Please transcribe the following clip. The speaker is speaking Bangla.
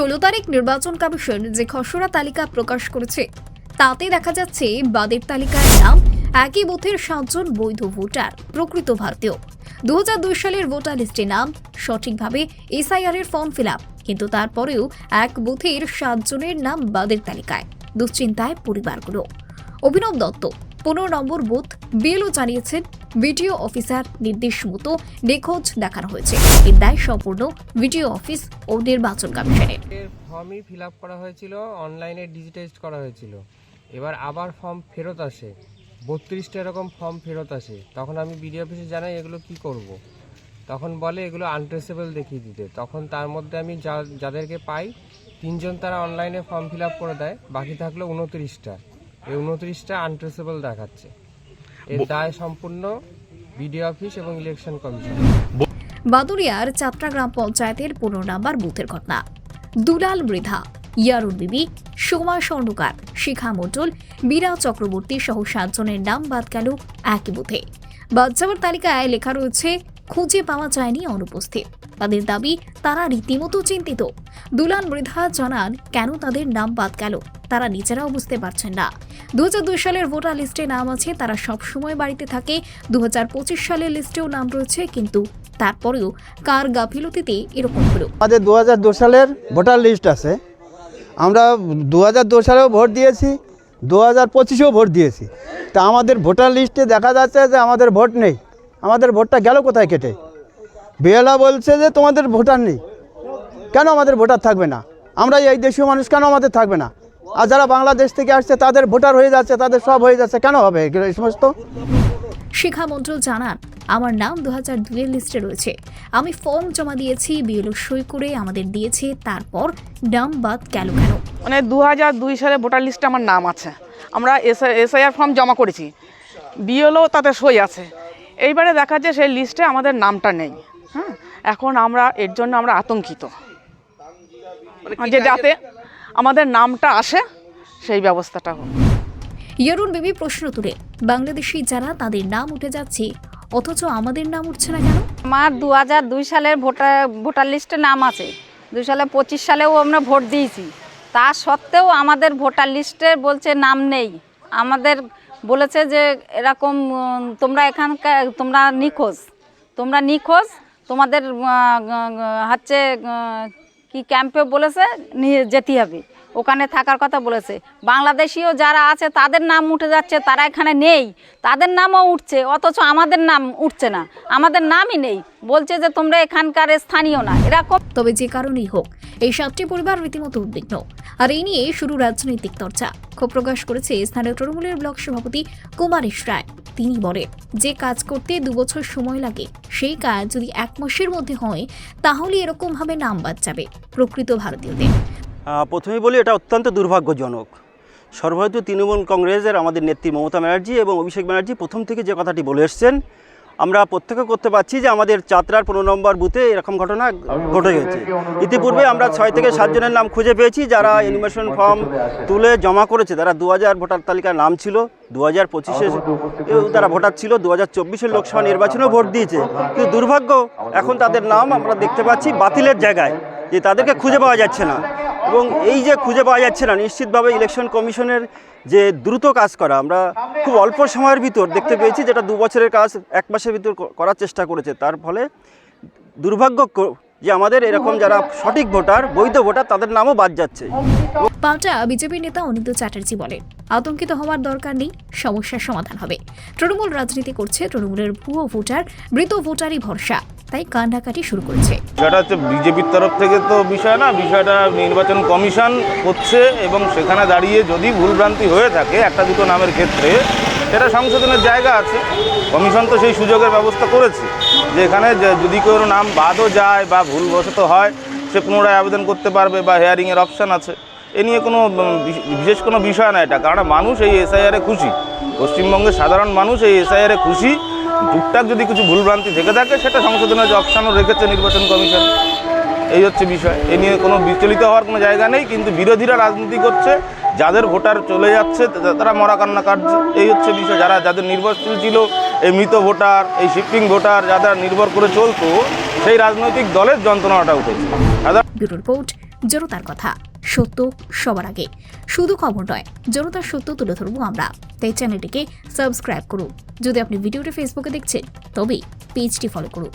ষোলো তারিখ নির্বাচন কমিশন যে খসড়া তালিকা প্রকাশ করেছে, তাতে দেখা যাচ্ছে বাদের তালিকায় নাম, একই বুথের সাতজন বৈধ ভোটার, প্রকৃত ভারতীয়। দু হাজার দুই সালের ভোটার লিস্টে নাম, সঠিকভাবে এসআইআর এর ফর্ম ফিল আপ কিন্তু তারপরেও এক বুথের সাতজনের নাম বাদের তালিকায়, দুশ্চিন্তায় পরিবারগুলো। অভিনব দত্ত, পনেরো নম্বর বুথ, বিএলও জানিয়েছেন ভিডিও অফিসার নির্দেশ মতো নিখোঁজ দেখানো হয়েছে। এর দায় সম্পূর্ণ ভিডিও অফিস ও নির্বাচন কমিশনের ফর্মই ফিল আপ করা হয়েছিল অনলাইনে ডিজিটাইজড করা হয়েছিল। এবার আবার ফর্ম ফেরত আসে। বত্রিশটা এরকম ফর্ম ফেরত আসে। তখন আমি বিডিও অফিসে জানাই, এগুলো কি করব। তখন বলে, এগুলো আনট্রেসেবল দেখিয়ে দিতে। তখন তার মধ্যে আমি যা, যাদেরকে পাই, তিনজন তারা অনলাইনে ফর্ম ফিল করে দেয়। বাকি থাকল উনত্রিশটা। এই উনত্রিশটা আনট্রেসেবল দেখাচ্ছে। এর দায় সম্পূর্ণ বিডিও অফিস এবং ইলেকশন কমিশন। বাদুরিয়ার চাত্রা গ্রাম পঞ্চায়েতের পনেরো নাম্বার বুথের ঘটনা। দুলাল মৃধা ইয়ারুন বিবি সোমা স্বর্ণকার শিখা মণ্ডল বীরা চক্রবর্তী সহ সাতজনের নাম বাদ গেল একই বুথে। বাদ যাওয়ার তালিকায় লেখা রয়েছে খুঁজে পাওয়া যায়নি অনুপস্থিত। তাদের দাবি তারা রীতিমতো চিন্তিত। দুলাল মৃধা জানান, কেন তাদের নাম বাদ গেল? তারা নিজেরাও বুঝতে পারছেন না। দু দুই সালের ভোটার লিস্টে নাম আছে, তারা সব সময় বাড়িতে থাকে। দু হাজার পঁচিশ সালের লিস্টেও নাম রয়েছে, কিন্তু তারপরেও কার গাফিলতিতে এরকম হলো? আমাদের দু সালের ভোটার লিস্ট আছে। আমরা দু হাজার দু সালেও ভোট দিয়েছি দু হাজার পঁচিশেও ভোট দিয়েছি। তা আমাদের ভোটার লিস্টে দেখা যাচ্ছে যে আমাদের ভোট নেই। আমাদের ভোটটা গেল কোথায় কেটে? বেলা বলছে যে তোমাদের ভোটার নেই। কেন আমাদের ভোটার থাকবে না? আমরা এই দেশীয় মানুষ কেন আমাদের থাকবে না? আর যারা বাংলাদেশ থেকে আসছে তাদের ভোটার হয়ে যাচ্ছে তাদের সব হয়ে যাচ্ছে কেন হবে এগুলো এই সমস্ত? শিখা মন্ডল জানান আমার নাম দু হাজার দুইয়ের লিস্টে রয়েছে। আমি ফর্ম জমা দিয়েছি বিএলও সই করে আমাদের দিয়েছে তারপর নাম বাদ গেল কেন? মানে দু হাজার দুই সালে ভোটার লিস্টে আমার নাম আছে। আমরা এসআইআর ফর্ম জমা করেছি। বিএলও তাতে সই আছে। এইবারে দেখা যাচ্ছে সেই লিস্টে আমাদের নামটা নেই। এখন আমরা এর জন্য আমরা আতঙ্কিত। যে যাতে আমাদের নামটা আসে সেই ব্যবস্থাটা হোক। ইয়ারুন বিবি প্রশ্ন তুলে বাংলাদেশি যারা তাদের নাম উঠে যাচ্ছে অথচ আমাদের নাম উঠছে না কেন? আমার দু হাজার দুই সালের ভোটার ভোটার লিস্টে নাম আছে। দুই সালে পঁচিশ সালেও আমরা ভোট দিয়েছি। তা সত্ত্বেও আমাদের ভোটার লিস্টে বলছে নাম নেই। আমাদের বলেছে যে এরকম তোমরা এখানকার তোমরা নিখোঁজ। তোমরা নিখোঁজ তোমাদের হচ্ছে কি ক্যাম্পে বলেছে? নিয়ে যেতে হবে। ওখানে থাকার কথা বলেছে। বাংলাদেশিও যারা আছে, তাদের নাম উঠে যাচ্ছে, তারা এখানে নেই। তাদের নামও উঠছে, অথচ আমাদের নাম উঠছে না। আমাদের নামই নেই। বলছে যে তোমরা এখানকার স্থানীয় না। এরকম তবে যে কারণেই হোক, এই সাতটি পরিবার রীতিমতো উদ্বিগ্ন। আর এই নিয়ে শুরু রাজনৈতিক চর্চা। ক্ষোভ প্রকাশ করেছে স্থানীয় তৃণমূলের ব্লক সভাপতি কুমারেশ রায়। তিনি বলেন, যে কাজ করতে দুবছর সময় লাগে, সেই কাজ যদি এক মাসের মধ্যে হয়, তাহলে এরকমভাবে নাম বাদ যাবে প্রকৃত ভারতীয়দের। প্রথমে বলি, এটা অত্যন্ত দুর্ভাগ্যজনক। সর্বভারতীয় তৃণমূল কংগ্রেসের আমাদের নেত্রী মমতা ব্যানার্জি এবং অভিষেক ব্যানার্জি প্রথম থেকে যে কথাটি বলে এসছেন আমরা প্রত্যক্ষ করতে পারছি যে আমাদের চাতরার পনেরো নম্বর বুথে এরকম ঘটনা ঘটে গেছে। ইতিপূর্বে আমরা ছয় থেকে সাতজনের নাম খুঁজে পেয়েছি যারা অ্যানিমেশন ফর্ম তুলে জমা করেছে। তারা দু হাজার ভোটার তালিকার নাম ছিল দু হাজার পঁচিশে তারা ভোটার ছিল দু হাজার চব্বিশের লোকসভা নির্বাচনেও ভোট দিয়েছে। কিন্তু দুর্ভাগ্য এখন তাদের নাম আমরা দেখতে পাচ্ছি বাতিলের জায়গায় যে তাদেরকে খুঁজে পাওয়া যাচ্ছে না। এবং এই যে খুঁজে পাওয়া যাচ্ছে না নিশ্চিতভাবে ইলেকশন কমিশনের যে দ্রুত কাজ করা, আমরা খুব অল্প সময়ের ভিতর দেখতে পেয়েছি যেটা দু বছরের কাজ এক মাসের ভিতর করার চেষ্টা করেছে। তার ফলে দুর্ভাগ্য যে আমাদের এরকম যারা সঠিক ভোটার, বৈধ ভোটার, তাদের নামও বাদ যাচ্ছে। পাল্টা বিজেপি নেতা অনিন্দ চ্যাটার্জি বলেন, আতঙ্কিত হওয়ার দরকার নেই, সমস্যার সমাধান হবে। তৃণমূল রাজনীতি করছে তৃণমূলের ভুয়ো ভোটার, মৃত ভোটারই ভরসা। তাই কান্ডাকাটি শুরু করেছে। বিষয়টা হচ্ছে বিজেপির তরফ থেকে তো বিষয় না, বিষয়টা নির্বাচন কমিশন করছে এবং সেখানে দাঁড়িয়ে যদি ভুলভ্রান্তি হয়ে থাকে একটা দুটো নামের ক্ষেত্রে, সেটা সংশোধনের জায়গা আছে। কমিশন তো সেই সুযোগের ব্যবস্থা করেছে যে এখানে যদি কোনো নাম বাদও যায় বা ভুলবশত হয়, সে পুনরায় আবেদন করতে পারবে বা হেয়ারিংয়ের অপশান আছে। এ নিয়ে কোনো বিশেষ কোনো বিষয় না এটা, কারণ মানুষ এই এসআইআরে খুশি। পশ্চিমবঙ্গের সাধারণ মানুষ এই এসআইআরে খুশি টুকটাক যদি কিছু ভুলভ্রান্তি থেকে থাকে, সেটা সংশোধনের যে অপশানও রেখেছে নির্বাচন কমিশন। এই হচ্ছে বিষয়। এ নিয়ে কোনো বিচলিত হওয়ার কোনো জায়গা নেই, কিন্তু বিরোধীরা রাজনীতি করছে, যাদের ভোটার চলে যাচ্ছে তারা মরা কান্না কাটছে। এই হচ্ছে বিষয়। যারা, যাদের নির্ভরশীল ছিল, এই মৃত ভোটার, এই শিফটিং ভোটার, যারা নির্ভর করে চলতো, সেই রাজনৈতিক দলের যন্ত্রণাটা উঠেছে। রিপোর্ট কথা। সত্য সবার আগে। শুধু খবর নয়, জনতার সত্য তুলে ধরবো আমরা। তাই চ্যানেলটিকে সাবস্ক্রাইব করুন। যদি আপনি ভিডিওটি ফেসবুকে দেখছেন তবে পেজটি ফলো করুন।